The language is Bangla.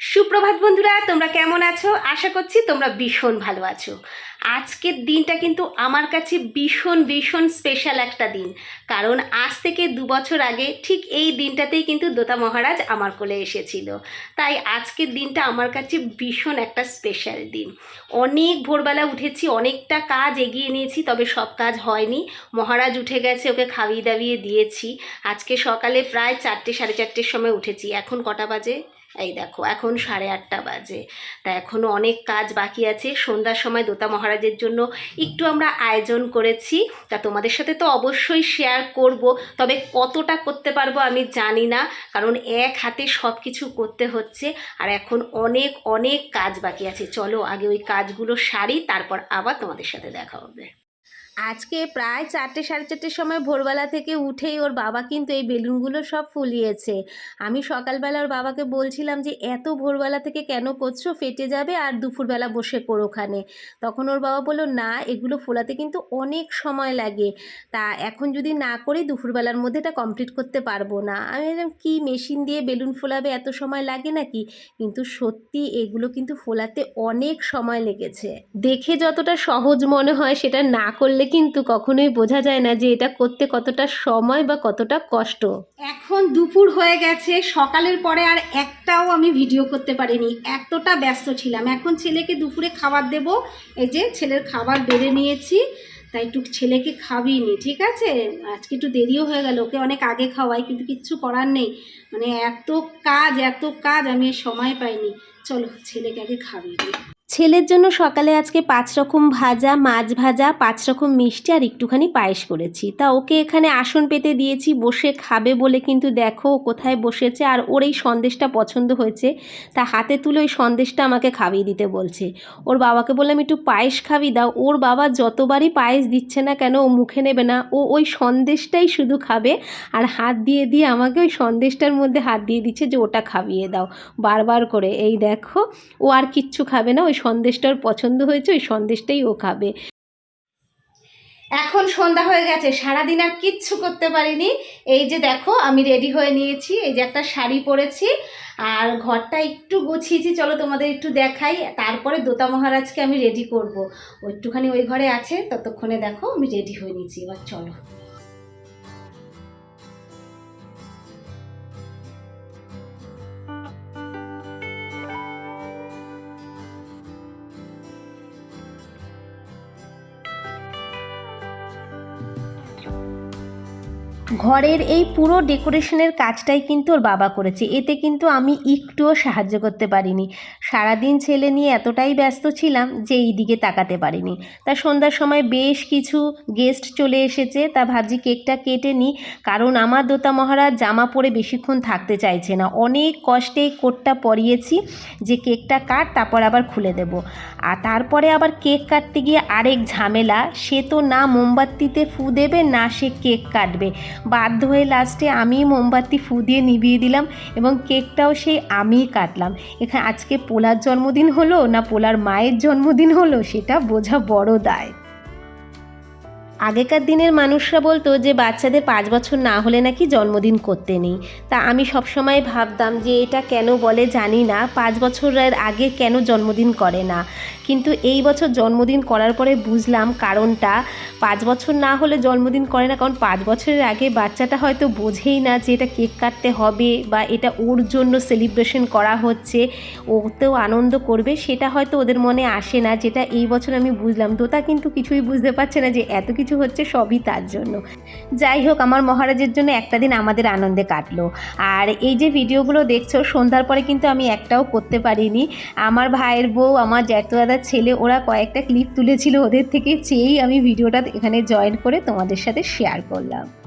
সুপ্রভাত বন্ধুরা, তোমরা কেমন আছো? আশা করছি তোমরা ভীষণ ভালো আছো। আজকের দিনটা কিন্তু আমার কাছে ভীষণ ভীষণ স্পেশাল একটা দিন। কারণ আজ থেকে দু বছর আগে ঠিক এই দিনটাতেই কিন্তু দোতা মহারাজ আমার কোলে এসেছিল। তাই আজকের দিনটা আমার কাছে ভীষণ একটা স্পেশাল দিন। অনেক ভোরবেলা উঠেছি, অনেকটা কাজ এগিয়ে নিয়েছি, তবে সব কাজ হয়নি। মহারাজ উঠে গেছে, ওকে খাইয়ে দাবিয়ে দিয়েছি। আজকে সকালে প্রায় চারটে, সাড়ে চারটের সময় উঠেছি। এখন কটা বাজে? এই দেখো, এখন সাড়ে আটটা বাজে। তা এখনও অনেক কাজ বাকি আছে। সন্ধ্যার সময় দোতা মহারাজের জন্য একটু আমরা আয়োজন করেছি। তা তোমাদের সাথে তো অবশ্যই শেয়ার করব। তবে কতটা করতে পারব আমি জানি না, কারণ এক হাতে সব কিছু করতে হচ্ছে। আর এখন অনেক অনেক কাজ বাকি আছে। চলো আগে ওই কাজগুলো সারি, তারপর আবার তোমাদের সাথে দেখা হবে। আজকে প্রায় চারটে, সাড়ে চারটের সময় ভোরবেলা থেকে উঠেই ওর বাবা কিন্তু এই বেলুনগুলো সব ফুলিয়েছে। আমি সকালবেলা ওর বাবাকে বলছিলাম যে, এত ভোরবেলা থেকে কেন করছ? ফেটে যাবে আর দুপুরবেলা বসে করো ওখানে। তখন ওর বাবা বলল, না, এগুলো ফোলাতে কিন্তু অনেক সময় লাগে। তা এখন যদি না করি, দুপুরবেলার মধ্যে এটা কমপ্লিট করতে পারব না। আমি বললাম, কি মেশিন দিয়ে বেলুন ফোলাবে? এত সময় লাগে নাকি? কিন্তু সত্যি এগুলো কিন্তু ফোলাতে অনেক সময় লেগেছে। দেখে যতটা সহজ মনে হয় সেটা না করলে কিন্তু কখনোই বোঝা যায় না যে এটা করতে কতটা সময় বা কতটা কষ্ট। এখন দুপুর হয়ে গেছে, সকালের পরে আর একটাও আমি ভিডিও করতে পারিনি, এতটা ব্যস্ত ছিলাম। এখন ছেলেকে দুপুরে খাবার দেব, এই যে ছেলের খাবার বেড়ে নিয়েছি, তাই একটু ছেলেকে খাবিনি, ঠিক আছে? আজকে একটু দেরিও হয়ে গেল, ওকে অনেক আগে খাওয়াই, কিন্তু কিচ্ছু করার নেই। মানে এত কাজ এত কাজ, আমি সময় পাইনি। চলো ছেলেকে আগে খাবিয়ে দিই। ছেলের জন্য সকালে আজকে পাঁচ রকম ভাজা, মাছ ভাজা, পাঁচ রকম মিষ্টি আর একটুখানি পায়েস করেছি। তা ওকে এখানে আসন পেতে দিয়েছি, বসে খাবে বলে কিন্তু দেখো কোথায় বসেছে আর ওর এই সন্দেশটা পছন্দ হয়েছে। তা হাতে তুলে ওই সন্দেশটা আমাকে খাইয়ে দিতে বলছে। ওর বাবাকে বললাম, একটু পায়েস খাবি? দাও ওর বাবা যতবারই পায়েস দিচ্ছে না কেন ও মুখে নেবে না। ও ওই সন্দেশটাই শুধু খাবে আর হাত দিয়ে দিয়ে আমাকে ওই সন্দেশটার মধ্যে হাত দিয়ে দিচ্ছে যে ওটা খাইয়ে দাও। বারবার করে, এই দেখো ও আর কিচ্ছু খাবে না, ওই সন্দেশটা ওর পছন্দ হয়েছে, ওই সন্দেশটাই ও খাবে। এখন সন্ধ্যা হয়ে গেছে, সারাদিন আর কিচ্ছু করতে পারিনি। এই যে দেখো, আমি রেডি হয়ে নিয়েছি, এই যে একটা শাড়ি পরেছি, আর ঘরটা একটু গুছিয়েছি, চলো তোমাদের একটু দেখাই, তারপরে দোতা মহারাজকে আমি রেডি করব। একটুখানি ওই ঘরে আছে, ততক্ষণে দেখো, আমি রেডি হয়ে নিয়েছি, এবার চলো। ঘরের এই পুরো ডেকোরেশনের কাজটাই কিন্তু ওর বাবা করেছে। এতে কিন্তু আমি একটুও সাহায্য করতে পারিনি। সারাদিন ছেলে নিয়ে এতটাই ব্যস্ত ছিলাম যে এই দিকে তাকাতে পারিনি। তা সন্ধ্যার সময় বেশ কিছু গেস্ট চলে এসেছে। তা ভাবছি কেকটা কেটে নিই কারণ আমার দোতা মহারাজ জামা পরে বেশিক্ষণ থাকতে চাইছে না। অনেক কষ্টে কোটটা পরিয়েছি যে কেকটা কাট, তারপর আবার খুলে দেব। আর তারপরে আবার কেক কাটতে গিয়ে আরেক ঝামেলা। সে তো না মোমবাতিতে ফু দেবে, না সে কেক কাটবে। বাধ্য হয়ে লাস্টে আমি মোমবাতি ফু দিয়ে নিভিয়ে দিলাম এবং কেকটাও সেই আমিই কাটলাম। এখানে আজকে পোলার জন্মদিন হলো না পোলার মায়ের জন্মদিন হলো সেটা বোঝা বড় দায়। আগেকার দিনের মানুষরা বলতো যে, বাচ্চাদের পাঁচ বছর না হলে নাকি জন্মদিন করতে নেই। তা আমি সবসময় ভাবতাম যে, এটা কেন বলে জানি না, পাঁচ বছরের আগে কেন জন্মদিন করে না। কিন্তু এই বছর জন্মদিন করার পরে বুঝলাম কারণটা, পাঁচ বছর না হলে জন্মদিন করে না, কারণ পাঁচ বছরের আগে বাচ্চাটা হয়তো বোঝেই না যে, এটা কেক কাটতে হবে বা এটা ওর জন্য সেলিব্রেশন করা হচ্ছে ওতেও আনন্দ করবে, সেটা হয়তো ওদের মনে আসে না। যেটা এই বছর আমি বুঝলাম দোতা কিন্তু কিছুই বুঝতে পারছে না যে, এত কিছু হচ্ছে সবই তার জন্য। যাই হোক, আমার মহারাজের জন্য একটা দিন আমাদের আনন্দে কাটলো। আর এই যে ভিডিওগুলো দেখছ, সন্ধ্যার পরে কিন্তু আমি একটাও করতে পারিনি। আমার ভাইয়ের বউ, আমার জ্যাঠু দাদার ছেলে, ওরা কয়েকটা ক্লিপ তুলেছিল, ওদের থেকে চেয়েই আমি ভিডিওটা এখানে জয়েন করে তোমাদের সাথে শেয়ার করলাম।